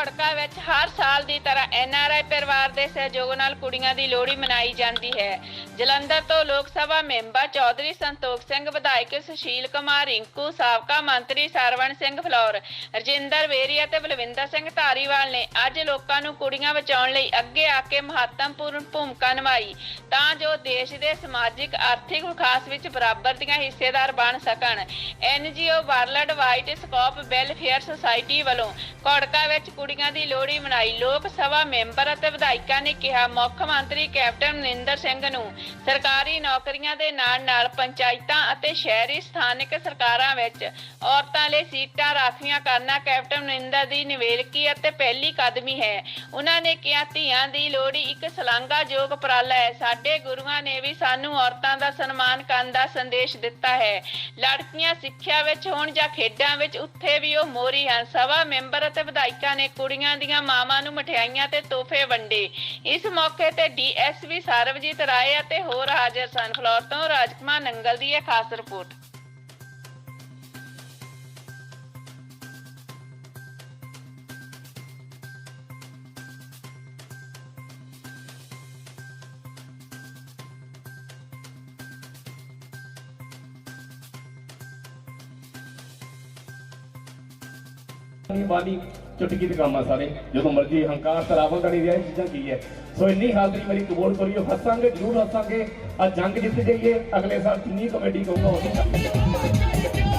importa. Ghorka ਵਿੱਚ ਹਰ ਸਾਲ ਦੀ ਤਰ੍ਹਾਂ ਐਨਆਰਆਈ ਪਰਿਵਾਰ ਦੇ ਸਹਿਯੋਗ ਨਾਲ ਕੁੜੀਆਂ ਦੀ ਲੋਹੜੀ ਮਨਾਈ ਜਾਂਦੀ ਹੈ। ਜਲੰਧਰ ਤੋਂ ਲੋਕ ਸਭਾ ਮੈਂਬਰ ਚੌਧਰੀ ਸੰਤੋਖ ਸਿੰਘ, ਵਿਧਾਇਕ ਸੁਸ਼ੀਲ ਕੁਮਾਰ, ਰਿੰਕੂ ਸਾਬਕਾ ਮੰਤਰੀ ਸਰਵਣ ਸਿੰਘ ਫਲੌਰ, ਰਜਿੰਦਰ ਵੇਰੀ ਅਤੇ ਬਲਵਿੰਦਰ ਸਿੰਘ ਧਾਰੀਵਾਲ ਨੇ ਅੱਜ ਲੋਕਾਂ ਨੂੰ ਕੁੜੀਆਂ ਬਚਾਉਣ ਲਈ ਅੱਗੇ ਆ ਕੇ ਮਹੱਤਵਪੂਰਨ ਭੂਮਿਕਾ ਨਿਭਾਈ। ਤਾਂ ਜੋ ਦੇਸ਼ ਦੇ ਸਮਾਜਿਕ, ਆਰਥਿਕ ਵਿਕਾਸ ਵਿੱਚ ਬਰਾਬਰ ਦੀਆਂ ਹਿੱਸੇਦਾਰ ਬਣ ਸਕਣ। NGO world white scope welfare society ਵੱਲੋਂ ਘੋੜਕਾ ਵਿੱਚ ਕੁੜੀਆਂ ਦੀ ਲੋਹੜੀ ਮਨਾਈ। ਲੋਕ ਸਭਾ ਮੈਂਬਰ ਅਤੇ ਵਿਧਾਇਕਾਂ ਨੇ ਕਿਹਾ, ਮੁੱਖ ਮੰਤਰੀ ਕੈਪਟਨ ਅਮਰਿੰਦਰ ਸਿੰਘ ਨੂੰ ਸਰਕਾਰੀ ਨੌਕਰੀਆਂ ਦੇ ਨਾਲ-ਨਾਲ ਪੰਚਾਇਤਾਂ ਅਤੇ ਸ਼ਹਿਰੀ ਸਥਾਨਕ ਸਰਕਾਰਾਂ ਵਿੱਚ ਔਰਤਾਂ ਲਈ ਸੀਟਾਂ ਰਾਖਵੀਆਂ ਕਰਨਾ ਕੈਪਟਨ ਅਮਰਿੰਦਰ ਦੀ ਨਿਵੇਲਕੀ ਅਤੇ ਪਹਿਲੀ ਕਦਮੀ ਹੈ। ਉਹਨਾਂ ਨੇ ਕਿਹਾ, ਧੀਆਂ ਦੀ ਲੋਹੜੀ ਇੱਕ ਸ਼ਲਾਘਾਯੋਗ ਉਪਰਾਲਾ ਹੈ। ਸਾਡੇ ਗੁਰੂਆਂ ਨੇ ਵੀ ਸਾਨੂੰ ਔਰਤਾਂ ਦਾ ਸਨਮਾਨ ਕਰਨ ਦਾ ਸੰਦੇਸ਼ ਦਿੱਤਾ ਹੈ। ਲੜਕੀਆਂ ਸਿੱਖਿਆ ਵਿੱਚ ਹੋਣ ਜਾਂ ਖੇਡਾਂ ਵਿੱਚ ਉੱਥੇ ਵੀ ਉਹ ਮੋਹਰੀ ਹਨ। ਸਭਾ ਮੈਂਬਰ ਅਤੇ ਵਿਧਾਇਕਾਂ ਨੇ ਕੁੜੀਆਂ ਦੀਆਂ ਮਾਵਾਂ ਨੂੰ ਮਠਿਆਈਆਂ ਤੇ ਤੋਹਫੇ ਵੰਡੇ। ਇਸ ਮੌਕੇ ਤੇ ਡੀਐਸਪੀ ਸਰਵਜੀਤ ਰਾਏ ਅਤੇ ਹੋਰ ਹਾਜ਼ਰ ਸਨ। ਫਲੋਰ ਤੋਂ ਰਾਜਕੁਮਾਰ ਨੰਗਲ ਦੀ ਇਹ ਖਾਸ ਰਿਪੋਰਟ। ਨਹੀਂ ਚੁਟਕੀ ਦੇ ਕੰਮ ਆ ਸਾਰੇ, ਜਦੋਂ ਮਰਜ਼ੀ ਹੰਕਾਰ ਤਰਾਵਲ ਕਰੀ ਰਿਹਾ ਇਹ ਚੀਜ਼ਾਂ ਕੀ ਹੈ? ਸੋ ਇੰਨੀ ਹਾਜ਼ਰੀ ਮੇਰੀ ਕਬੂਲ ਕਰਿਓ ਹੱਸਾਂਗੇ, ਜ਼ਰੂਰ ਹੱਸਾਂਗੇ ਆ ਜੰਗ ਜਿੱਤ ਜਾਈਏ, ਅਗਲੇ ਸਾਲ ਕਿੰਨੀ ਕਮੇਟੀ ਕਹੂੰਗਾ ਉਹਦੀ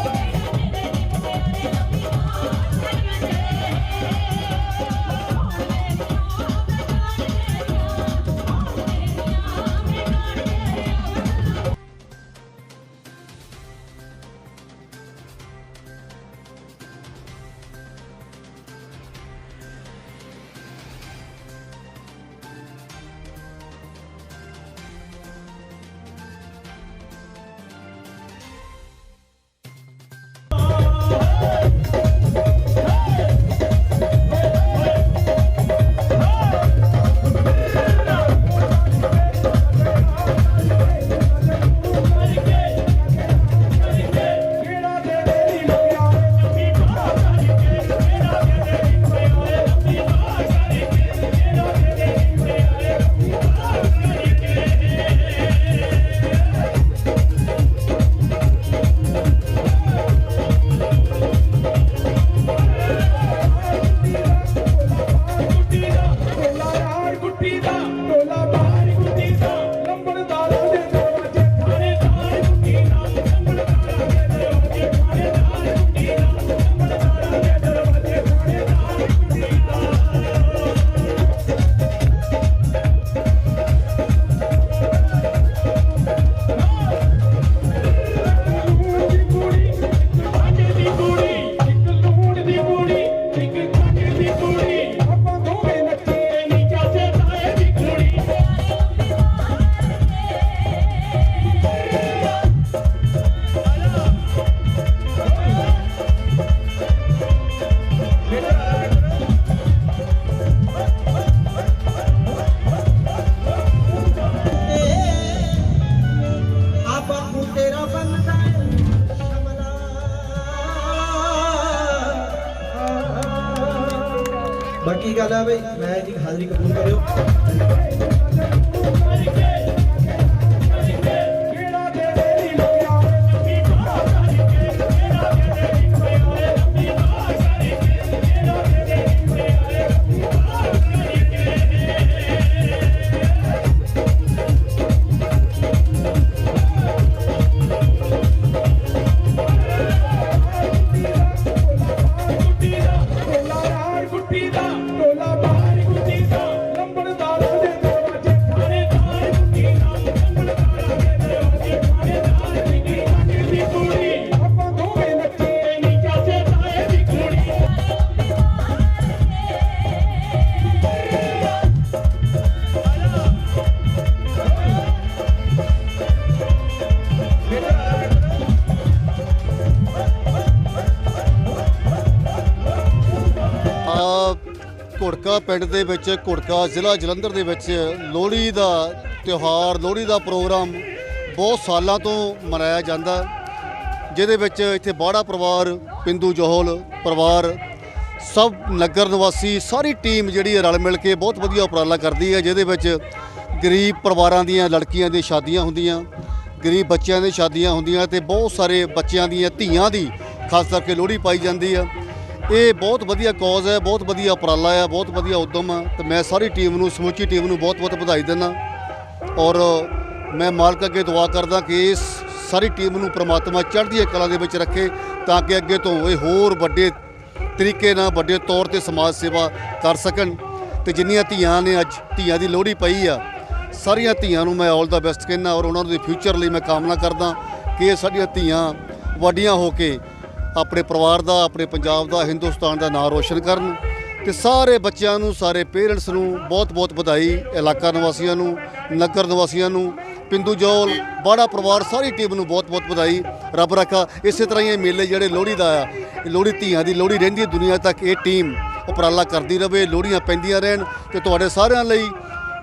ਬਾਕੀ ਗੱਲ ਆ ਬਈ? ਮੈਂ ਜੀ ਹਾਜ਼ਰੀ ਕਬੂਲ ਕਰਿਓ। ਘੁੜਕਾ ਪਿੰਡ ਦੇ ਵਿੱਚ, ਘੁੜਕਾ ਜ਼ਿਲ੍ਹਾ ਜਲੰਧਰ ਦੇ ਵਿੱਚ ਲੋਹੜੀ ਦਾ ਤਿਉਹਾਰ, ਲੋਹੜੀ ਦਾ ਪ੍ਰੋਗਰਾਮ ਬਹੁਤ ਸਾਲਾਂ ਤੋਂ ਮਨਾਇਆ ਜਾਂਦਾ ਜਿਹਦੇ ਵਿੱਚ ਇੱਥੇ ਬਾੜਾ ਪਰਿਵਾਰ, ਪਿੰਦੂ ਜੋਹਲ ਪਰਿਵਾਰ, ਸਭ ਨਗਰ ਨਿਵਾਸੀ, ਸਾਰੀ ਟੀਮ ਜਿਹੜੀ ਹੈ ਰਲ ਮਿਲ ਕੇ ਬਹੁਤ ਵਧੀਆ ਉਪਰਾਲਾ ਕਰਦੀ ਹੈ, ਜਿਹਦੇ ਵਿੱਚ ਗਰੀਬ ਪਰਿਵਾਰਾਂ ਦੀਆਂ ਲੜਕੀਆਂ ਦੀਆਂ ਸ਼ਾਦੀਆਂ ਹੁੰਦੀਆਂ, ਗਰੀਬ ਬੱਚਿਆਂ ਦੀਆਂ ਸ਼ਾਦੀਆਂ ਹੁੰਦੀਆਂ ਤੇ ਬਹੁਤ ਸਾਰੇ ਬੱਚਿਆਂ ਦੀਆਂ ਧੀਆਂ ਦੀ, ਖਾਸ ਕਰਕੇ ਲੋਹੜੀ ਪਾਈ ਜਾਂਦੀ ਆ ਇਹ ਬਹੁਤ ਵਧੀਆ ਕੌਜ਼ ਹੈ, ਬਹੁਤ ਵਧੀਆ ਉਪਰਾਲਾ ਹੈ, ਬਹੁਤ ਵਧੀਆ ਉਦਮ ਆ। ਤੇ ਮੈਂ ਸਾਰੀ ਟੀਮ ਨੂੰ, ਸਮੁੱਚੀ ਟੀਮ ਨੂੰ ਬਹੁਤ ਬਹੁਤ ਵਧਾਈ ਦਿੰਦਾ। ਔਰ ਮੈਂ ਮਾਲਕ ਅੱਗੇ ਦੁਆ ਕਰਦਾ ਕਿ ਇਸ ਸਾਰੀ ਟੀਮ ਨੂੰ ਪ੍ਰਮਾਤਮਾ ਚੜ੍ਹਦੀ ਕਲਾ ਦੇ ਵਿੱਚ ਰੱਖੇ ਤਾਂ ਕਿ ਅੱਗੇ ਤੋਂ ਇਹ ਹੋਰ ਵੱਡੇ ਤਰੀਕੇ ਨਾਲ, ਵੱਡੇ ਤੌਰ ਤੇ ਸਮਾਜ ਸੇਵਾ ਕਰ ਸਕਣ। ਤੇ ਜਿੰਨੀਆਂ ਧੀਆਂ ਨੇ ਅੱਜ ਧੀਆਂ ਦੀ ਲੋਹੜੀ ਪਈ ਆ, ਸਾਰੀਆਂ ਧੀਆਂ ਨੂੰ ਮੈਂ ਆਲ ਦਾ ਬੈਸਟ ਕਹਿੰਦਾ ਔਰ ਉਹਨਾਂ ਦੇ ਫਿਊਚਰ ਲਈ ਮੈਂ ਕਾਮਨਾ ਕਰਦਾ ਕਿ ਇਹ ਸਾਡੀਆਂ ਧੀਆਂ ਵੱਡੀਆਂ ਹੋ ਕੇ ਆਪਣੇ ਪਰਿਵਾਰ ਦਾ, ਆਪਣੇ ਪੰਜਾਬ ਦਾ, ਹਿੰਦੁਸਤਾਨ ਦਾ ਨਾਂ ਰੋਸ਼ਨ ਕਰਨ ਤੇ ਸਾਰੇ ਬੱਚਿਆਂ ਨੂੰ, ਸਾਰੇ ਪੇਰੈਂਟਸ ਨੂੰ ਬਹੁਤ-ਬਹੁਤ ਵਧਾਈ, ਇਲਾਕਾ ਨਿਵਾਸੀਆਂ ਨੂੰ, ਨਗਰ ਨਿਵਾਸੀਆਂ ਨੂੰ ਪਿੰਦੂ ਜੋਲ, ਬਾੜਾ ਪਰਿਵਾਰ, ਸਾਰੀ ਟੀਮ ਨੂੰ ਬਹੁਤ-ਬਹੁਤ ਵਧਾਈ। ਰੱਬ ਰੱਖਾ, ਇਸੇ ਤਰ੍ਹਾਂ ਹੀ ਇਹ ਮੇਲੇ ਜਿਹੜੇ ਲੋਹੜੀ ਦਾ ਆ, ਲੋਹੜੀ ਧੀਆਂ ਦੀ ਲੋਹੜੀ ਰਹਿੰਦੀ ਦੁਨੀਆ ਤੱਕ ਇਹ ਟੀਮ ਉਪਰਾਲਾ ਕਰਦੀ ਰਵੇ, ਲੋਹੜੀਆਂ ਪੈਂਦੀਆਂ ਰਹਿਣ ਤੇ ਤੁਹਾਡੇ ਸਾਰਿਆਂ ਲਈ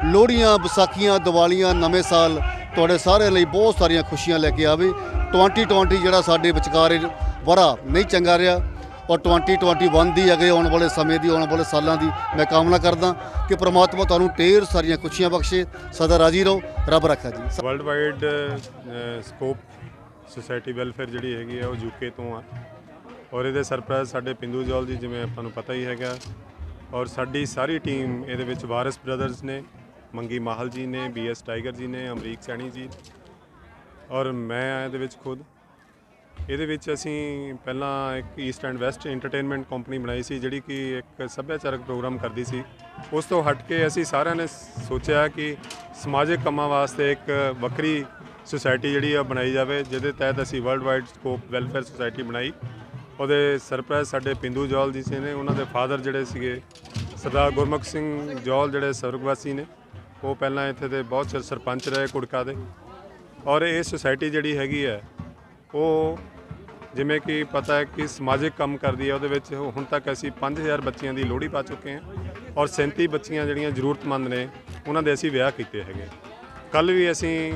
ਲੋਹੜੀਆਂ, ਵਿਸਾਖੀਆਂ, ਦੀਵਾਲੀਆਂ, ਨਵੇਂ ਸਾਲ, ਤੁਹਾਡੇ ਸਾਰਿਆਂ ਲਈ ਬਹੁਤ ਸਾਰੀਆਂ ਖੁਸ਼ੀਆਂ ਲੈ ਕੇ ਆਵੇ। 2020 ਜਿਹੜਾ ਸਾਡੇ ਵਿਚਕਾਰ ਵਰਾ ਨਹੀਂ ਚੰਗਾ ਰਿਹਾ। ਔਰ 2021 ਦੀ ਅੱਗੇ ਆਉਣ ਵਾਲੇ ਸਮੇਂ ਦੀ, ਆਉਣ ਵਾਲੇ ਸਾਲਾਂ ਦੀ ਮੈਂ ਕਾਮਨਾ ਕਰਦਾ ਕਿ ਪ੍ਰਮਾਤਮਾ ਤੁਹਾਨੂੰ ਢੇਰ ਸਾਰੀਆਂ ਖੁਸ਼ੀਆਂ ਬਖਸ਼ੇ। ਸਦਾ ਰਾਜੀ ਰਹੋ, ਰੱਬ ਰੱਖਾ ਜੀ। World wide scope society welfare ਜਿਹੜੀ ਹੈਗੀ ਆ, ਉਹ ਯੂਕੇ ਤੋਂ ਆ। ਔਰ ਇਹਦੇ ਸਰਪ੍ਰਾਈਜ਼ ਸਾਡੇ ਪਿੰਦੂ ਜੌਲ ਜੀ, ਜਿਵੇਂ ਆਪਾਂ ਨੂੰ ਪਤਾ ਹੀ ਹੈਗਾ। ਔਰ ਸਾਡੀ ਸਾਰੀ ਟੀਮ ਇਹਦੇ ਵਿੱਚ ਵਾਰਿਸ ਬ੍ਰਦਰਸ ਨੇ, ਮੰਗੀ ਮਾਹਲ ਜੀ ਨੇ ਬੀਐਸ ਟਾਈਗਰ ਜੀ ਨੇ, ਅਮਰੀਕ ਸੈਣੀ ਜੀ। ਔਰ ਮੈਂ ਆ ਇਹਦੇ ਵਿੱਚ ਖੁਦ। ਇਹਦੇ ਵਿੱਚ ਅਸੀਂ ਪਹਿਲਾਂ ਇੱਕ east and west entertainment company ਬਣਾਈ ਸੀ, ਜਿਹੜੀ ਕਿ ਇੱਕ ਸੱਭਿਆਚਾਰਕ ਪ੍ਰੋਗਰਾਮ ਕਰਦੀ ਸੀ। ਉਸ ਤੋਂ ਹਟ ਕੇ ਅਸੀਂ ਸਾਰਿਆਂ ਨੇ ਸੋਚਿਆ ਕਿ ਸਮਾਜਿਕ ਕੰਮਾਂ ਵਾਸਤੇ ਇੱਕ ਵੱਖਰੀ ਸੁਸਾਇਟੀ ਜਿਹੜੀ ਆ ਬਣਾਈ ਜਾਵੇ, ਜਿਹਦੇ ਤਹਿਤ ਅਸੀਂ world wide scope welfare society ਬਣਾਈ। ਉਹਦੇ ਸਰਪ੍ਰਾਈਜ਼ ਸਾਡੇ ਪਿੰਦੂ ਜੌਲ ਜੀ ਸੀ ਨੇ, ਉਹਨਾਂ ਦੇ ਫਾਦਰ ਜਿਹੜੇ ਸੀਗੇ, ਸਰਦਾਰ ਗੁਰਮੁਖ ਸਿੰਘ ਜੌਲ ਜਿਹੜੇ ਸਵਰਗਵਾਸੀ ਨੇ, ਉਹ ਪਹਿਲਾਂ ਇੱਥੇ ਦੇ ਬਹੁਤ ਚਿਰ ਸਰਪੰਚ ਰਹੇ ਕੁੜਕਾ ਦੇ। ਔਰ ਇਹ ਸੁਸਾਇਟੀ ਜਿਹੜੀ ਹੈਗੀ ਹੈ, ਉਹ ਜਿਵੇਂ ਕਿ ਪਤਾ ਹੈ ਕਿ ਸਮਾਜਿਕ ਕੰਮ ਕਰਦੀ ਹੈ, ਉਹਦੇ ਵਿੱਚ ਹੁਣ ਤੱਕ ਅਸੀਂ 5000 ਬੱਚੀਆਂ ਦੀ ਲੋਹੜੀ ਪਾ ਚੁੱਕੇ ਹਾਂ ਔਰ 37 ਬੱਚੀਆਂ ਜਿਹੜੀਆਂ ਜ਼ਰੂਰਤਮੰਦ ਨੇ, ਉਹਨਾਂ ਦੇ ਅਸੀਂ ਵਿਆਹ ਕੀਤੇ ਹੈਗੇ। ਕੱਲ ਵੀ ਅਸੀਂ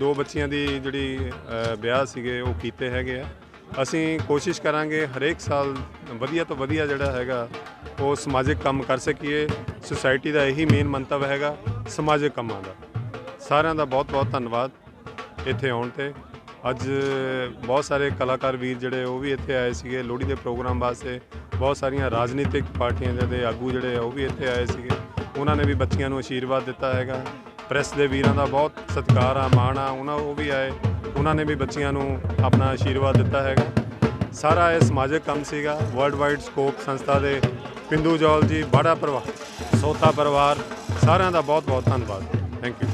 ਦੋ ਬੱਚੀਆਂ ਦੀ ਜਿਹੜੀ ਵਿਆਹ ਸੀਗੇ, ਉਹ ਕੀਤੇ ਹੈਗੇ ਆ। ਅਸੀਂ ਕੋਸ਼ਿਸ਼ ਕਰਾਂਗੇ ਹਰੇਕ ਸਾਲ ਵਧੀਆ ਤੋਂ ਵਧੀਆ ਜਿਹੜਾ ਹੈਗਾ, ਉਹ ਸਮਾਜਿਕ ਕੰਮ ਕਰ ਸਕੀਏ। ਸੁਸਾਇਟੀ ਦਾ ਇਹੀ ਮੇਨ ਮੰਤਵ ਹੈਗਾ, ਸਮਾਜਿਕ ਕੰਮਾਂ ਦਾ। ਸਾਰਿਆਂ ਦਾ ਬਹੁਤ ਬਹੁਤ ਧੰਨਵਾਦ ਇੱਥੇ ਆਉਣ ਤੇ। ਅੱਜ ਬਹੁਤ ਸਾਰੇ ਕਲਾਕਾਰ ਵੀਰ ਜਿਹੜੇ ਉਹ ਵੀ ਇੱਥੇ ਆਏ ਸੀਗੇ, ਲੋਹੜੀ ਦੇ ਪ੍ਰੋਗਰਾਮ ਵਾਸਤੇ ਬਹੁਤ ਸਾਰੀਆਂ ਰਾਜਨੀਤਿਕ ਪਾਰਟੀਆਂ ਦੇ ਆਗੂ ਜਿਹੜੇ ਆ ਉਹ ਵੀ ਇੱਥੇ ਆਏ ਸੀਗੇ। ਉਹਨਾਂ ਨੇ ਵੀ ਬੱਚੀਆਂ ਨੂੰ ਆਸ਼ੀਰਵਾਦ ਦਿੱਤਾ ਹੈਗਾ। ਪ੍ਰੈਸ ਦੇ ਵੀਰਾਂ ਦਾ ਬਹੁਤ ਸਤਿਕਾਰ ਆ, ਮਾਣ ਆ, ਉਹਨਾਂ ਉਹ ਵੀ ਆਏ। ਉਹਨਾਂ ਨੇ ਵੀ ਬੱਚੀਆਂ ਨੂੰ ਆਪਣਾ ਆਸ਼ੀਰਵਾਦ ਦਿੱਤਾ ਹੈਗਾ। ਸਾਰਾ ਇਹ ਸਮਾਜਿਕ ਕੰਮ ਸੀਗਾ। ਵਰਲਡ ਵਾਈਡ ਸਕੋਪ ਸੰਸਥਾ ਦੇ ਪਿੰਦੂ ਜੌਲ ਜੀ, ਬਾੜਾ ਪਰਿਵਾਰ ਸੋਤਾ ਪਰਿਵਾਰ, ਸਾਰਿਆਂ ਦਾ ਬਹੁਤ ਬਹੁਤ ਧੰਨਵਾਦ। Thank you